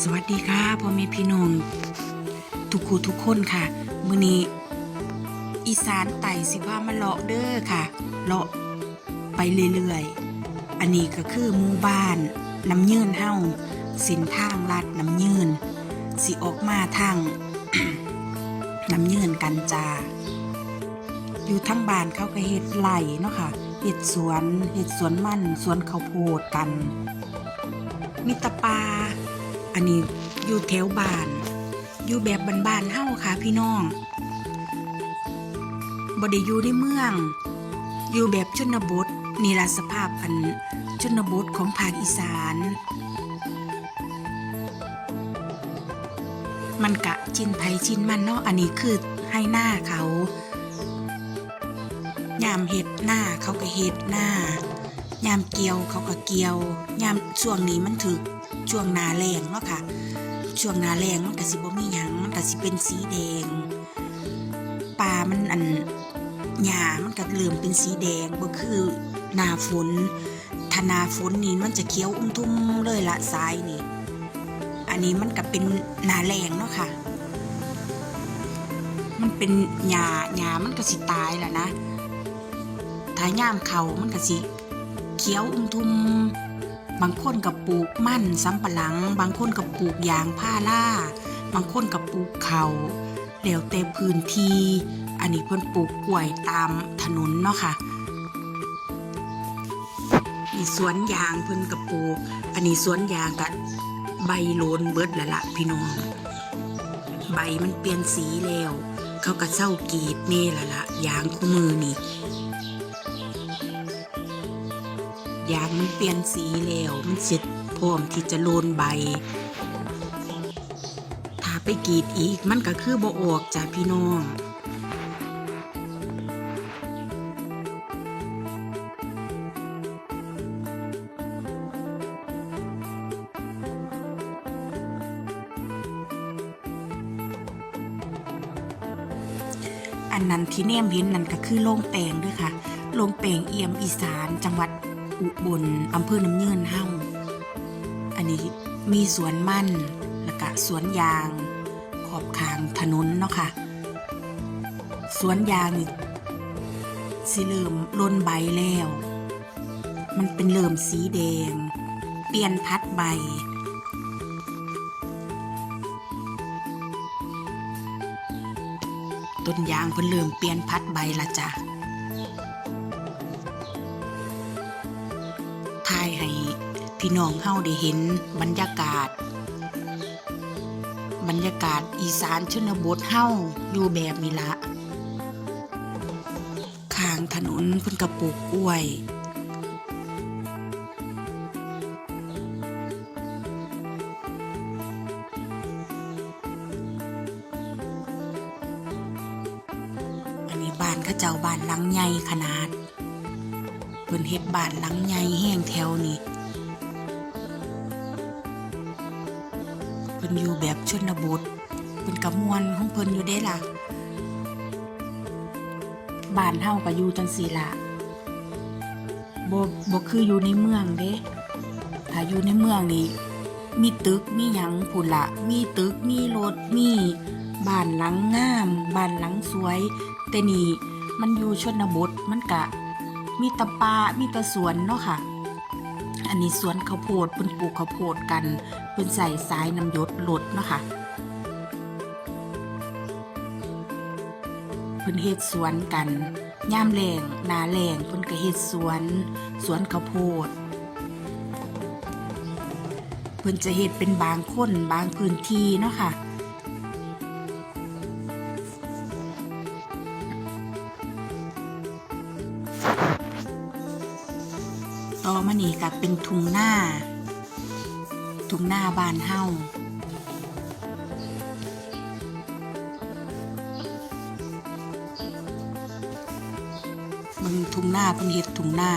สวัสดีค่ะพ่อแม่พี่น้องทุกคู่ทุกคนค่ะมื้อนี้อีสานไต่สิว่ามาเลาะเด้อค่ะเลาะไปเรื่อยๆ อันนี้ก็คือหมู่บ้านน้ำยืนเฮาเส้นทางลัดน้ำยืนสิออกมาทางน้ำยืนกันจาอยู่ทั้งบ้านเขาก็เฮ็ดไร่เนาะค่ะเฮ็ดสวนเฮ็ดสวนมันสวนข้าวโพดกัน มิตรปลา อันนี้อยู่แถวบ้าน อยู่แบบบ้านๆเฮ้าค่ะพี่น้องบ่ได้อยู่ในเมือง อยู่แบบชนบทนี่ละสภาพอันชนบทของภาคอีสาน มันกะชินไผชินมันเนาะอันนี้คือให้หน้าเขายามเห็ดหน้าเขาก็เห็ดหน้ายามเกี่ยวเขาก็เกี่ยวยามช่วงนี้มันถึก ช่วงนาแรงเนาะค่ะ ช่วงนาแรงมันก็สิบ่มีหยังมันก็สิเป็นสีแดงปลามันอันหญ้ามันก็เริ่มเป็นสีแดงบ่คือหน้าฝนถ้าหน้าฝนนี่มันจะเขียวอุ้มทุ่มเลยละทรายนี่ อันนี้มันก็เป็นหนาแรงเนาะค่ะ มันเป็นหญ้าหญ้ามันก็สิตายแหละนะถ้าย่ามเขามันก็สิเขียวอุ้มทุ่ม บางคนกับปลูกมั่นสำปะหลัง บางคนกับปลูกยางผ้าล่า บางคนกับปลูกเขาแล้วแต่พื้นที่ อันนี้เพิ่นปลูกกล้วยตามถนนเนาะค่ะนี่สวนยางเพิ่นกับปลูก อันนี้สวนยางกับใบโลนเบิดแล้วละพี่น้อง ใบมันเปลี่ยนสีแล้ว เขาก็เศร้ากีดนี่ละละยางคู่มือนี่ ยางมันเปลี่ยนสีแล้ว มันเสร็จพร้อมที่จะโลนใบ ถ้าไปกรีดอีกมันก็คือบ่ออกจากพี่น้องอันนั้นที่เนมเห็นนั่นก็คือโล่งแปลงด้วยค่ะ โล่งแปลงเอี่ยมอีสานจังหวัด อุบลอำเภอน้ำเยืนเฮาอันนี้มีสวนมันแล้วก็สวนยาง ขอบขางถนนเนาะค่ะ สวนยางนี่สิเริ่มล้นใบแล้ว มันเป็นเริ่มสีแดง เปลี่ยนพัดใบต้นยางเพิ่นเริ่มเปลี่ยนพัดใบละจ้ะ ให้พี่น้องเฮาได้เห็นบรรยากาศ บรรยากาศอีสานชนบทเฮาอยู่แบบนี้ละข้างถนนเพิ่นกระปลูกกล้วยอันนี้บ้านข้าเจ้าบ้านหลังใหญ่ขนาด พิ่นเฮ็ดบ้านหลังใหญ่แห้งแถวนี่เพิ่นอยู่แบบชนบทเพิ่นกะมวนของเพิ่นอยู่เด้ล่ะบ้านเฮาก็อยู่จังซี่ล่ะบ่บ่คืออยู่ในเมืองเด้ถ้าอยู่ในเมืองนี่มีตึกมีหยังพุ่นละมีตึกมีรถมีบ้านหลังงามบ้านหลังสวย แต่นี่มันอยู่ชนบทมันกะ มีตะปามีตะสวนเนาะค่ะ อันนี้สวนข้าวโพดเพิ่นปลูกข้าวโพดกันเพิ่นใส่สายน้ำยศลดเนาะค่ะเพิ่นเฮ็ดสวนกันย่ามแรงนาแรงเพิ่นก็เฮ็ดสวน สวนข้าวโพดเพิ่นจะเฮ็ดเป็นบางคนบางพื้นที่เนาะค่ะ ต่อมานี่ก็เป็นทุ่งหน้า ทุ่งหน้าบานเฮามึงทุ่งหน้าเพิ่นเฮ็ดทุ่งหน้า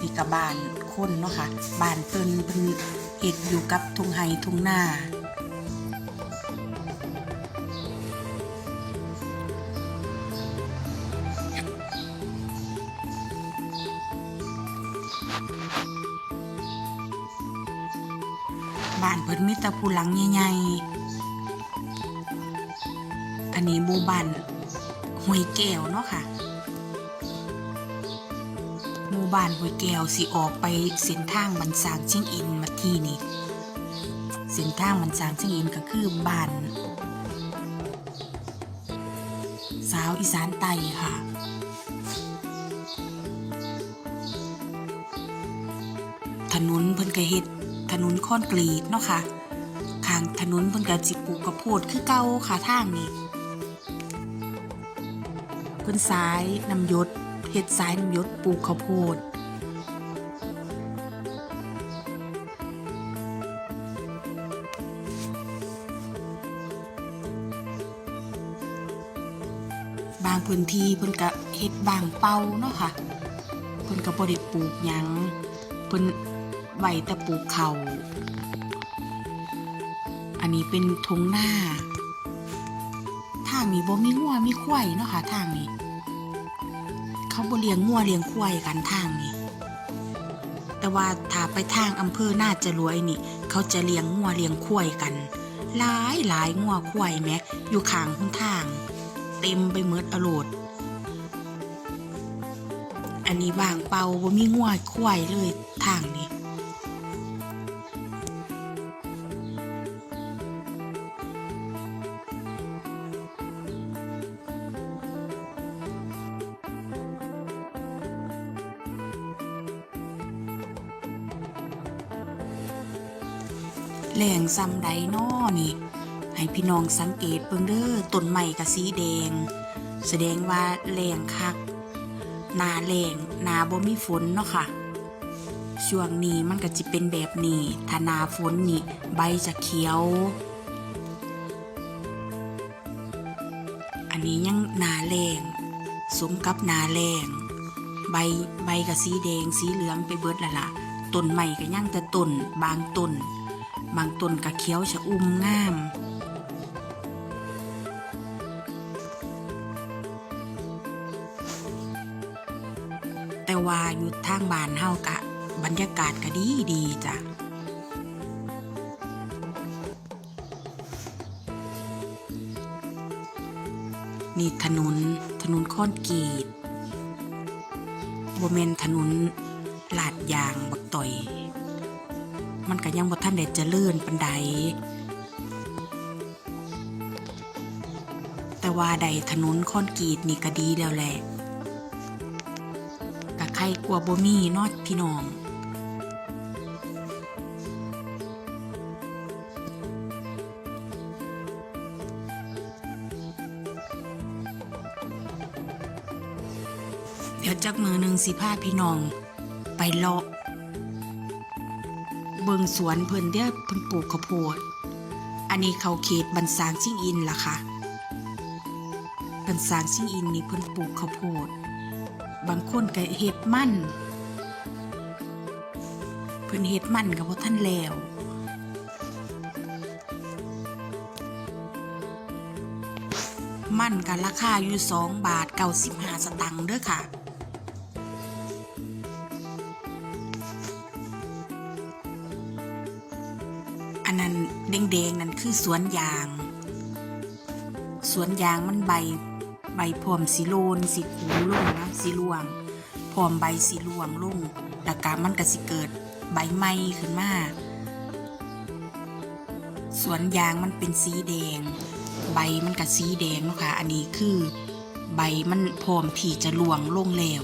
นี่ก็บานคนเนาะค่ะบานเพิ่นเพิ่นเฮ็ดอยู่กับทุ่งไห้ทุ่งหน้า บ้านเพิ่นมีแต่ผู้หลังใหญ่ๆ อันนี้หมู่บ้านห้วยแก้วเนาะค่ะ หมู่บ้านห้วยแก้วสิออกไปเส้นทางบันสางเชียงอินมาที่นี่เส้นทางบันสางเชียงอินก็คือบ้านสาวอีสานใต้ค่ะถนนเพิ่นก็เฮ็ด ถนนคอนกรีตเนาะค่ะข้างถนนเพิ่นก็สิปลูกข้าวโพดคือเก่าค่ะทางนี้เพิ่นสายน้ำยศเฮ็ดสายน้ำยศปลูกข้าวโพดบางพื้นที่เพิ่นก็เฮ็ดบางเป่าเนาะค่ะเพิ่นก็บ่ได้ปลูกหยังเพิ่น ไว้ต่ปลูกเขาอันนี้เป็นทงหน้า ทางนี้บ่มีงัวมีควายเนาะค่ะทางนี้ เขาบ่เลี้ยงงัวเลี้ยงควายกันทางนี้ แต่ว่าถ้าไปทางอำเภอหน่าจะรวยนี่ เขาจะเลี้ยงงัวเลี้ยงควายกันหลายหลายงัวควายแหมอยู่ข้างหนทาง เต็มไปหมดอโลด อันนี้ว่างเปาบ่มีงัวควายเลยทางนี้ แหล่งซ้ำใดน้อนี่ ให้พี่น้องสังเกตเบิ่งเด้อต้นไม้ก็สีแดง แสดงว่าแรงคักหนาแรงหนาบ่มีฝนเนาะค่ะช่วงนี้มันก็จะเป็นแบบนี้ถ้าหนาฝนนี่ใบจะเขียว อันนี้ยังหนาแรงสมกับหนาแรงใบใบก็สีแดงสีเหลืองไปเบิดและล่ะต้นใหม่ก็ยังแต่ต้นบางต้น บางต้นก็เขียวชะอุ่มงาม แต่ว่าอยู่ทางบ้านเฮากะ บรรยากาศก็ดีดีจ้ะนี่ถนนถนนคอนกรีตบ่แมนถนนลาดยางบักต่อย มันก็ยังบ่ทันได้เจริญปานใดแต่ว่าใดถนนคอนกรีตนี่ก็ดีแล้วแหละกะใครกลัวบ่มีนอดพี่น้องเดี๋ยวจักมือหนึ่งสิพาพี่น้อง ไปเลาะ บิงสวนเพิ่นเด้อเพิ่นปลูกข้าวโพด อันนี้เขาเขตบันสางชิงอินล่ะค่ะ บันสางชิงอินนี่เพิ่นปลูกข้าวโพด บางคนก็เฮ็ดมันเพิ่นเฮ็ดมันก็บ่ทันแล้วมันก็ราคาอยู่ 2 บาท 95 สตังค์เด้อค่ะ แดงๆนั่นคือสวนยาง สวนยางมันใบ ใบพร้อมสีโลนสีขูลงนะสีร่วงพร้อมใบสีร่วงลงแล้วก็มันก็สิเกิดใบไม้ขึ้นมาสวนยางมันเป็นสีแดง ใบมันก็สีแดงนะคะอันนี้คือ ใบมันพร้อมที่จะรวงลงแล้ว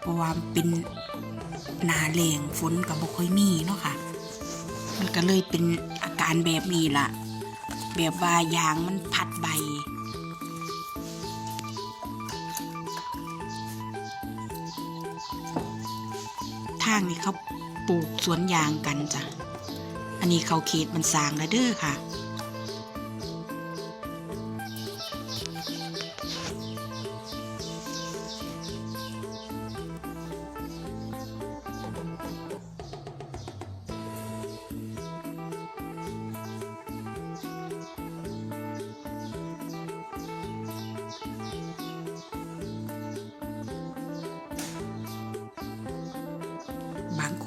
เพราะว่าเป็นนาแรงฝนกับบ่ค่อยมีเนาะค่ะ มันก็เลยเป็นอาการแบบนี้ล่ะ แบบว่ายางมันพัดใบ ทางนี้เขาปลูกสวนยางกันจ้ะ อันนี้เขาเขตมันสร้างแล้วเด้อค่ะ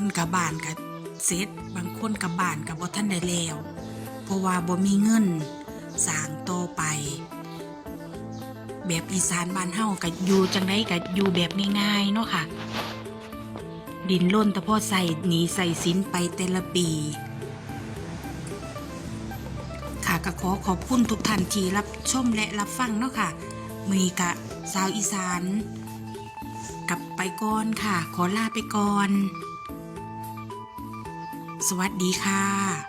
คนกับบ้านกับเสร็จบางคนกับบ้านกับบ่ทันได้แล้วเพราะว่าบ่มีเงินสร้างโตไป แบบอีสานบ้านเฮาก็อยู่จังไดก็อยู่แบบง่ายๆเนาะค่ะ ดินล้นแต่พอใส่หนีใส่สินไปแต่ละปีค่ะก็ขอขอบคุณทุกท่านที่รับชมและรับฟังเนาะค่ะมีกะสาวอีสานกลับไปก่อนค่ะ ขอลาไปก่อน สวัสดีค่ะ